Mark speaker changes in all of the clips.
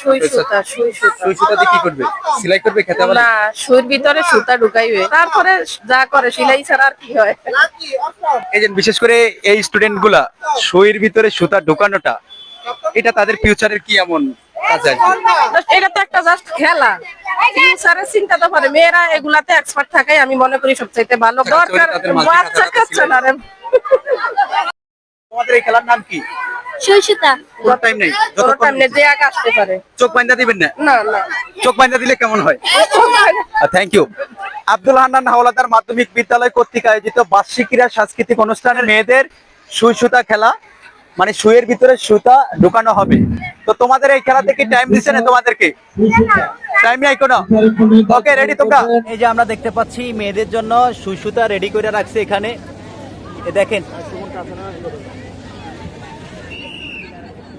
Speaker 1: সুই সুতা সুই সুতা
Speaker 2: সুই সুতা দিয়ে কি করবে? সেলাই করবে খেতে পারবে?
Speaker 1: না সুইর ভিতরে সুতা ঢুকাইবে। তারপরে যা করে সেলাই ছাড়া আর কি হয়?
Speaker 2: এই যে বিশেষ করে এই স্টুডেন্টগুলা সুইয়ের ভিতরে সুতা ঢোকানোটা এটা তাদের ফিউচারের কি এমন কাজে
Speaker 1: এটা তো একটা জাস্ট খেলা। ফিউচারের চিন্তা তো পারে মেয়েরা এগুলাতে এক্সপার্ট থাকাই আমি মনে করি সবচাইতে ভালো।
Speaker 2: আচ্ছা,
Speaker 1: দরকার
Speaker 2: তাদের
Speaker 1: বাচ্চা কাচ্চা না রে।
Speaker 2: তোমাদের এই খেলার নাম কি?
Speaker 3: সুই সুতা
Speaker 2: টাইম নেই?
Speaker 1: তোর
Speaker 2: যতক্ষণ
Speaker 1: টাইমে যে আগ আসতে পারে।
Speaker 2: চোখ বাইন্দা দিবেন না?
Speaker 1: না না।
Speaker 2: চোখ বাইন্দা দিলে কেমন হয়? থ্যাংক ইউ আব্দুল হান্নান হাওলাদার মাধ্যমিক বিদ্যালয় কর্তৃক আয়োজিত বার্ষিক ক্রীড়া সাংস্কৃতিক অনুষ্ঠানের মেয়েদের সুই সুতা খেলা মানে সুইয়ের ভিতরে সুতা ঢুকানো হবে। তো তোমাদের এই খেলাতে কি টাইম দিচ্ছে না তোমাদেরকে? টাইম নাই কোনো? ওকে রেডি তোমরা?
Speaker 4: এই যে আমরা দেখতে পাচ্ছি মেয়েদের জন্য সুই সুতা রেডি করে রাখছে এখানে। দেখেন।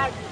Speaker 4: back.